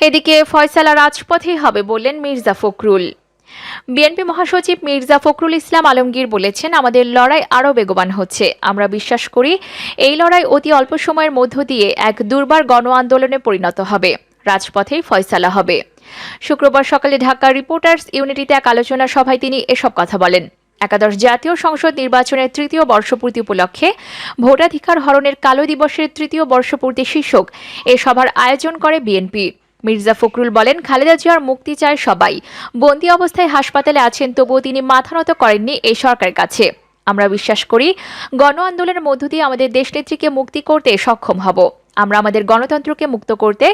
এদিকে ফয়সালা রাজপথেই হবে বললেন মির্জা ফখরুল। বিএনপি মহাসচিব মির্জা ফখরুল ইসলাম আলমগীর বলেছেন, আমাদের লড়াই আরও বেগবান হচ্ছে। আমরা বিশ্বাস করি এই লড়াই অতি অল্প সময়ের মধ্য দিয়ে এক দুর্বার গণ আন্দোলনে পরিণত হবে। রাজপথেই ফয়সালা হবে। শুক্রবার সকালে ঢাকা রিপোর্টার্স ইউনিটিতে এক আলোচনা সভায় তিনি এসব কথা বলেন। একাদশ জাতীয় সংসদ নির্বাচনের তৃতীয় বর্ষপূর্তি উপলক্ষে ভোটাধিকার হরণের কালো দিবসের তৃতীয় বর্ষপূর্তি শীর্ষক এ সভার আয়োজন করে বিএনপি। মির্জা ফখরুল বলেন, খালেদা জিয়ার মুক্তি চায় সবাই। বন্দী অবস্থায় হাসপাতালে আছেন, তবুও তিনি মাথা নত করেননি এই সরকারের কাছে। আমরা বিশ্বাস করি, গণ আন্দোলনের মধ্য দিয়ে আমাদের দেশনেত্রীকে মুক্তি করতে সক্ষম হব। আমরা আমাদের গণতন্ত্রকে মুক্ত করতে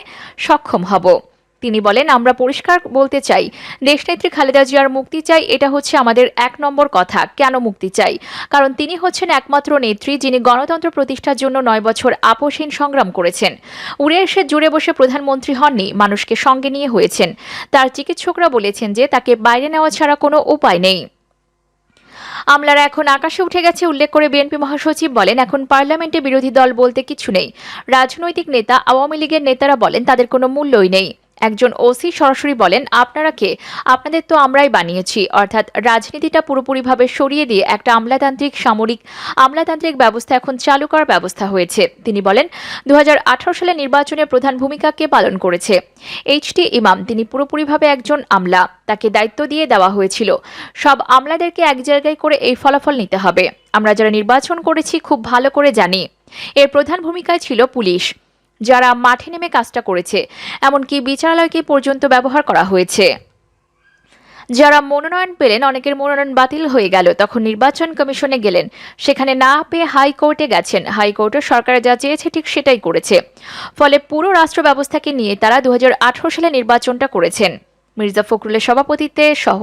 সক্ষম হব। তিনি বলেন, আমরা পরিষ্কার বলতে চাই, দেশনেত্রী খালেদা জিয়ার মুক্তি চাই, এটা হচ্ছে আমাদের এক নম্বর কথা, কেন মুক্তি চাই? কারণ তিনি হচ্ছেন একমাত্র নেত্রী যিনি গণতন্ত্র প্রতিষ্ঠার জন্য নয় বছর আপোষহীন সংগ্রাম করেছেন। উড়ে এসে জুড়ে বসে প্রধানমন্ত্রী হননি, মানুষকে সঙ্গে নিয়ে হয়েছেন। তার চিকিৎসকরা বলেছেন যে তাকে বাইরে নেওয়া ছাড়া কোনো উপায় নেই। আমলারা এখন আকাশে উঠে গেছে, উল্লেখ করে বিএনপি মহাসচিব বলেন, এখন পার্লামেন্টে বিরোধী দল বলতে কিছু নেই। রাজনৈতিক নেতা, আওয়ামী লীগের নেতারা বলেন, তাদের কোনো মূল্যই নেই। একজন ওসি সরাসরি বলেন, আপনারা কে? আপনাদের তো আমরাই বানিয়েছি। অর্থাৎ রাজনীতিটা পুরোপুরিভাবে সরিয়ে দিয়ে একটা আমলাতান্ত্রিক সামরিক, আমলাতান্ত্রিক ব্যবস্থা এখন চালু করার ব্যবস্থা হয়েছে। তিনি বলেন দু হাজার আঠারো সালে নির্বাচনে প্রধান ভূমিকা কে পালন করেছে? এইচটি ইমাম, তিনি পুরোপুরিভাবে একজন আমলা। তাকে দায়িত্ব দিয়ে দেওয়া হয়েছিল। সব আমলাদেরকে এক জায়গায় করে এই ফলাফল নিতে হবে। আমরা যারা নির্বাচন করেছি খুব ভালো করে জানি। এর প্রধান ভূমিকায় ছিল পুলিশ। যারা মাঠে নেমে কাজটা করেছে, এমনকি বিচারালয়কে পর্যন্ত ব্যবহার করা হয়েছে। যারা মনোনয়ন পেলেন, অনেকের মনোনয়ন বাতিল হয়ে গেল। তখন নির্বাচন কমিশনে গেলেন। সেখানে না পেয়ে হাইকোর্টে গেছেন। হাইকোর্টও সরকার যা চেয়েছে ঠিক সেটাই করেছে। ফলে পুরো রাষ্ট্র ব্যবস্থাকে নিয়ে তারা দু হাজার আঠারো সালে নির্বাচনটা করেছেন। মির্জা ফখরুলের সভাপতিত্বে সহ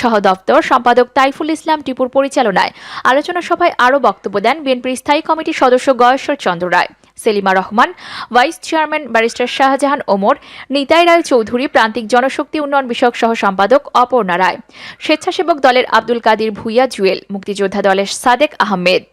সহ দপ্তর সম্পাদক তাইফুল ইসলাম টিপুর পরিচালনায় আলোচনা সভায় আরও বক্তব্য দেন বিএনপির স্থায়ী কমিটির সদস্য Gayeshwar Chandra Roy. Selima Rahman, vice chairman barrister Shahjahan Omar, Nitai Roy Chowdhury, প্রান্তিক জনশক্তি উন্নয়ন বিষয়ক সহ সম্পাদক অপর্ণা রায়। স্বেচ্ছাসেবক দলের আব্দুল কাদির ভুইয়া জুয়েল, মুক্তিযোদ্ধা দলের সাদেক আহমেদ।